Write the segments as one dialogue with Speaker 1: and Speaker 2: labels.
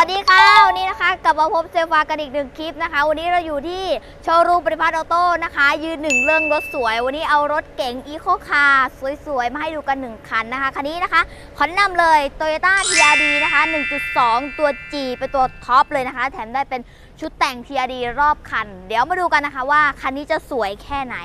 Speaker 1: วัสดีค่ะวันนี้นะคะกลับมาพบเซลฟากันอีกหนึ่งคลิปนะคะ วันนี้เราอยู่ที่โชว์รูมปฏิพัฒน์ออโต้นะคะ ยืนหนึ่งเรื่องรถสวย วันนี้เอารถเก๋งอีโคคาร์สวยๆ มาให้ดูกันหนึ่งคันนะคะ คันนี้นะคะขอนะนำเลย Toyota TRD นะคะ 1.2 ตัว G เป็นตัวท็อปเลยนะคะ แถมได้เป็นชุดแต่ง TRD รอบคัน เดี๋ยวมาดูกันนะคะว่าคันนี้จะสวยแค่ไหน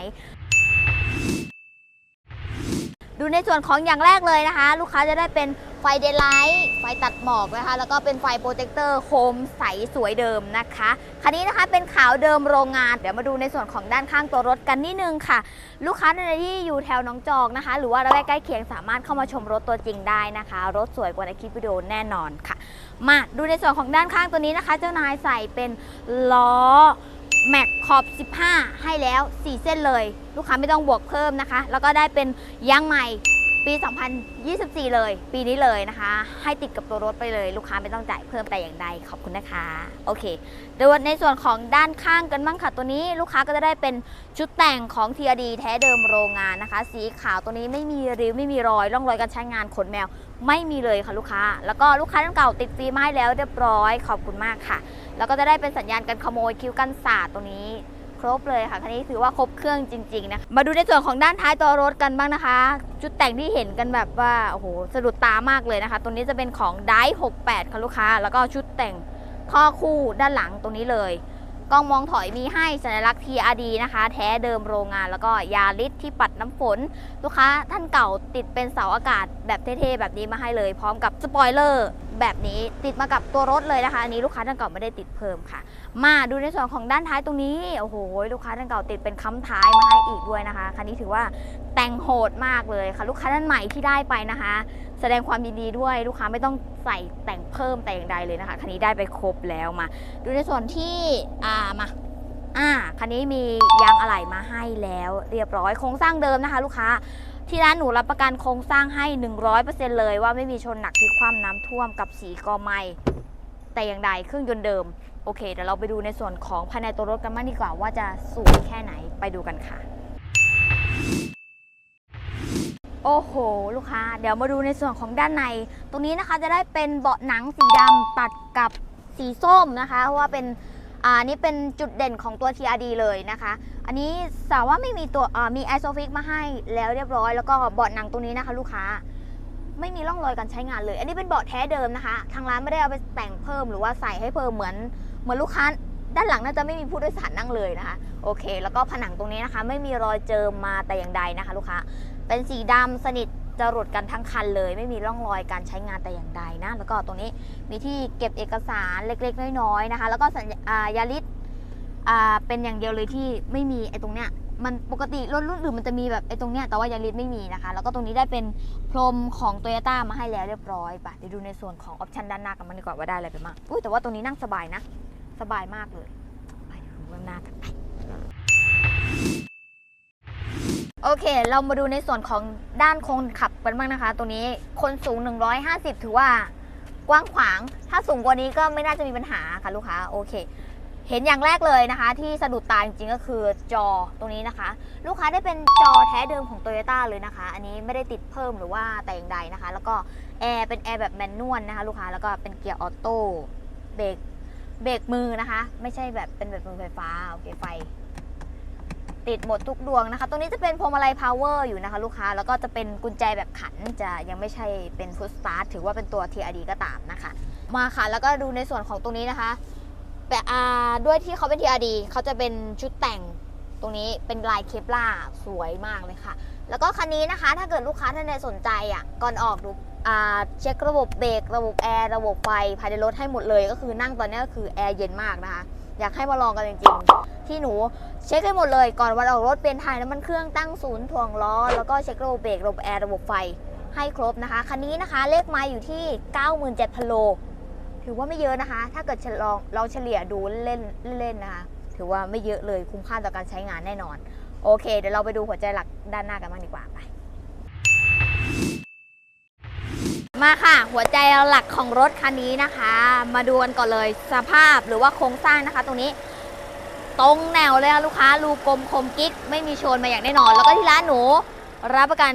Speaker 1: ดูในส่วนของอย่างแรกเลยนะคะ ลูกค้าจะได้เป็น ไฟเดย์ไลท์ไฟตัดหมอกนะคะ แล้วก็เป็นไฟโปรเจคเตอร์โคมใสสวยเดิมนะคะ คันนี้นะคะเป็นขาวเดิมโรงงาน เดี๋ยวมาดูในส่วนของด้านข้างตัวรถกันนิดนึงค่ะ ลูกค้าในที่อยู่แถวน้องจอกนะคะ หรือว่าระแวกใกล้เคียงสามารถเข้ามาชมรถตัวจริงได้นะคะ รถสวยกว่าในคลิปวิดีโอแน่นอนค่ะ มาดูในส่วนของด้านข้างตัวนี้นะคะ เจ้านายใส่เป็นล้อแม็กขอบ 15 ให้แล้ว 4 เส้นเลย ลูกค้าไม่ต้องบวกเพิ่มนะคะ แล้วก็ได้เป็นยางใหม่ ปี 2024 เลย ปีนี้เลยนะคะ ให้ติดกับตัวรถไปเลย ลูกค้าไม่ต้องจ่ายเพิ่มแต่อย่างใดขอบคุณนะคะ โอเคดูในส่วนของด้านข้างกันบ้างค่ะ ตัวนี้ลูกค้าก็จะได้เป็นชุดแต่งของ TRD แท้เดิมโรงงานนะคะ สีขาวตัวนี้ไม่มีริ้วไม่มีรอยร่องรอยการใช้งานขนแมว ไม่มีเลยค่ะลูกค้า แล้วก็ลูกค้าท่านเก่าติดฟิล์มให้แล้วเรียบร้อย ขอบคุณมากค่ะ แล้วก็จะได้เป็นสัญญาณการขโมยคิ้วกันศาสตร์ตรงนี้ ครบเลยค่ะคันนี้ถือว่าครบเครื่องจริง ๆ นะคะมาดูในส่วนของด้านท้ายตัวรถกันบ้างนะคะจุดแต่งที่เห็นกันแบบว่าโอ้โหสะดุดตามากเลยนะคะ ตัวนี้จะเป็นของได68ค่ะลูกค้า แล้วก็ชุดแต่งท่อคู่ด้านหลังตรงนี้เลยกล้องมองถอยมีให้สัญลักษณ์ TRD นะคะ แท้เดิมโรงงานแล้วก็ยาลิสที่ปัดน้ำฝน ลูกค้าท่านเก่าติดเป็นเสาอากาศแบบเท่ๆ แบบนี้มาให้เลย พร้อมกับสปอยเลอร์ แบบนี้ติดมากับตัวรถเลยนะคะ อันนี้ลูกค้าท่านเก่าไม่ได้ติดเพิ่มค่ะ มาดูในส่วนของด้านท้ายตรงนี้โอ้โหลูกค้าท่านเก่าติดเป็นค้ำท้ายมาให้อีกด้วยนะคะคันนี้ถือว่าแต่งโหดมากเลยค่ะ ลูกค้าท่านใหม่ที่ได้ไปนะคะ แสดงความยินดีด้วยลูกค้าไม่ต้องใส่แต่งเพิ่มแต่อย่างใดเลยนะคะคันนี้ได้ไปครบแล้วมา ดูในส่วนที่อ่ามาอ่าคันนี้มียางอะไหล่มาให้แล้ว เรียบร้อยโครงสร้างเดิมนะคะ ลูกค้า ที่ร้านหนูรับประกันโครงสร้างให้ 100%เลยว่าไม่มีชนหนักที่คว่ำน้ำท่วมกับสีกอไม้แต่อย่างใดเครื่องยนต์เดิม โอเคเดี๋ยวเราไปดูในส่วนของภายในตัวรถกันบ้างดีกว่าว่าจะสวยแค่ไหนไปดูกันค่ะ โอ้โห ลูกค้า เดี๋ยวมาดูในส่วนของด้านใน ตรงนี้นะคะจะได้เป็นเบาะหนังสีดำตัดกับสีส้มนะคะเพราะว่าเป็น อ่านี่เป็นจุดเด่นของตัว TRD เลยนะคะ อันนี้สาวว่าไม่มีตัวมีไอโซฟิกมาให้แล้วเรียบร้อย แล้วก็เบาะหนังตรงนี้นะคะ ลูกค้าไม่มีร่องรอยการใช้งานเลย อันนี้เป็นเบาะแท้เดิมนะคะ ทางร้านไม่ได้เอาไปแต่งเพิ่มหรือว่าใส่ให้เพิ่มเหมือนเหมือนลูกค้าด้านหลังน่าจะไม่มีผู้โดยสารนั่งเลยนะคะ โอเค แล้วก็ผนังตรงนี้นะคะ ไม่มีรอยเจิมมาแต่อย่างใดนะคะ ลูกค้า เป็นสีดำสนิท จะรดกันทั้งคันเลย ไม่มีร่องรอยการใช้งานแต่อย่างใดนะ แล้วก็ตรงนี้มีที่เก็บเอกสารเล็กๆ น้อยๆนะคะ แล้วก็สัญญายาริสอ่าเป็นอย่างเดียวเลยที่ไม่มีไอ้ตรงเนี้ยมันปกติรถรุ่นอื่นมันจะมีแบบไอ้ตรงเนี้ยแต่ว่ายาริสไม่มีนะคะ แล้วก็ตรงนี้ได้เป็นพรมของโตโยต้ามาให้แล้วเรียบร้อยปะเดี๋ยวดูในส่วนของออปชันด้านหน้ากันมันดีกว่าว่าได้อะไรไปบ้างอุ้ยแต่ว่าตรงนี้นั่งสบายนะ สบายมากเลย ไปดูด้านหน้ากันไป โอเค เรามาดูในส่วนของด้านคนขับกันบ้างนะคะ ตัวนี้คนสูง 150 ถือว่ากว้างขวาง ถ้าสูงกว่านี้ก็ไม่น่าจะมีปัญหาค่ะลูกค้า โอเค เห็นอย่างแรกเลยนะคะ ที่สะดุดตาจริงๆก็คือจอตรงนี้นะคะ ลูกค้าได้เป็นจอแท้เดิมของ t o y ยต้เลยนะคะ อันนี้ไม่ได้ติดเพิ่มหรือว่าแต่อย่างใดนะคะ แล้วก็แอร์เป็นแอร์แบบแมนนวลนะคะ ลูกค้า แล้วก็เป็นเกียร์ออโต้เบรกเบรกมือนะคะ ไม่ใช่แบบเป็นแบบมือไฟฟ้า โอเค ไฟ ติดหมดทุกดวงนะคะ ตรงนี้จะเป็นพวงมาลัยพาวเวอร์อยู่นะคะ ลูกค้า แล้วก็จะเป็นกุญแจแบบขันจะยังไม่ใช่เป็นฟุตสตาร์ทถือว่าเป็นตัว TRD ก็ตามนะคะ มาค่ะ แล้วก็ดูในส่วนของตรงนี้นะคะ แต่อ่าด้วยที่เขาเป็น TRD เขาจะเป็นชุดแต่งตรงนี้เป็นลายเคปล่าสวยมากเลยค่ะ แล้วก็คันนี้นะคะ ถ้าเกิดลูกค้าท่านใดสนใจอะก่อนออกดู เช็คระบบเบรกระบบแอร์ระบบไฟภายในรถให้หมดเลย ก็คือนั่งตอนนี้ก็คือแอร์เย็นมากนะคะ อยากให้มาลองกันจริงๆ ที่หนูเช็คให้หมดเลย ก่อนวันออกรถเปลี่ยนถ่ายน้ำมันเครื่องตั้งศูนย์ถ่วงล้อ แล้วก็เช็คระบบเบรกระบบแอร์ระบบไฟให้ครบนะคะ คันนี้นะคะเลขไม้อยู่ที่ 97,000โลถือว่าไม่เยอะนะคะ ถ้าเกิดลองลองเฉลี่ยดูเล่นเล่นๆนะคะ ถือว่าไม่เยอะเลยคุ้มค่าต่อการใช้งานแน่นอน โอเค เดี๋ยวเราไปดูหัวใจหลักด้านหน้ากันบ้างดีกว่าไป มาค่ะ หัวใจหลักของรถคันนี้นะคะ มาดูกันก่อนเลยสภาพหรือว่าโครงสร้างนะคะ ตรงนี้ ตรงแนวเลยค่ะลูกค้ารูกลมคมกิ๊กไม่มีโชนมาอย่างแน่นอน แล้วก็ที่ร้านหนู รับประกัน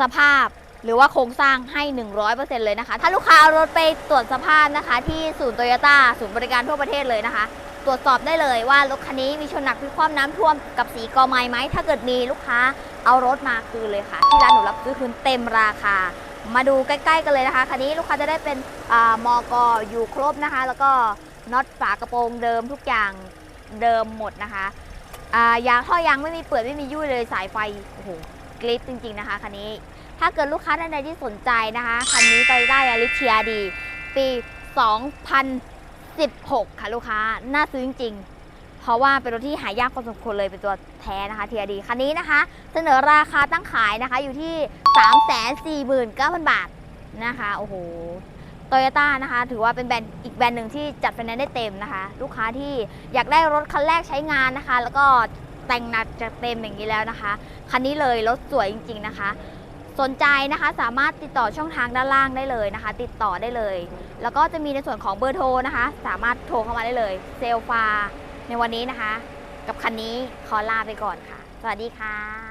Speaker 1: สภาพหรือว่าโครงสร้างให้ 100%เลยนะคะ ถ้าลูกค้าเอารถไปตรวจสภาพนะคะ ที่ศูนย์โตโยต้าศูนย์บริการทั่วประเทศเลยนะคะ ตรวจสอบได้เลยว่ารถคันนี้มีชนหนักพิคว่ำน้ำท่วมกับสีกอไม้ไหมถ้าเกิดมีลูกค้าเอารถมาคืนเลยค่ะ ที่ร้านหนูรับซื้อคืนเต็มราคา มาดูใกล้ๆกันเลยนะคะ คันนี้ลูกค้าจะได้เป็นอมอกอยู่ครบนะคะ แล้วก็น็อตฝากระโปรงเดิมทุกอย่างเดิมหมดนะคะายางท่อยางไม่มีเปิดไม่มียุ่ยเลยสายไฟโอ้โหกริปจริงๆนะคะคันนี้ถ้าเกิดลูกค้าท่านใดที่สนใจนะคะคันนี้ t o y ต้ายาริเทียดี ปี 2016 ค่ะลูกค้า น่าซื้อจริงๆ เพราะว่าเป็นรถที่หายากพอสมควรเลยเป็นตัวแท้นะคะเทียดีคันนี้นะคะ เสนอราคาตั้งขายนะคะอยู่ที่ 349,000 บาทนะคะโอ้โหโตโยต้านะคะ ถือว่าเป็นแบรนด์อีกแบรนด์หนึ่งที่จัดไฟแนนซ์ได้เต็มนะคะ ลูกค้าที่อยากได้รถคันแรกใช้งานนะคะ แล้วก็แต่งหนักจะเต็มอย่างนี้แล้วนะคะ คันนี้เลยรถสวยจริง ๆนะคะ สนใจนะคะสามารถติดต่อช่องทางด้านล่างได้เลยนะคะ ติดต่อได้เลย แล้วก็จะมีในส่วนของเบอร์โทรนะคะ สามารถโทรเข้ามาได้เลย เซลฟา ในวันนี้นะคะ กับคันนี้ขอลาไปก่อนค่ะ สวัสดีค่ะ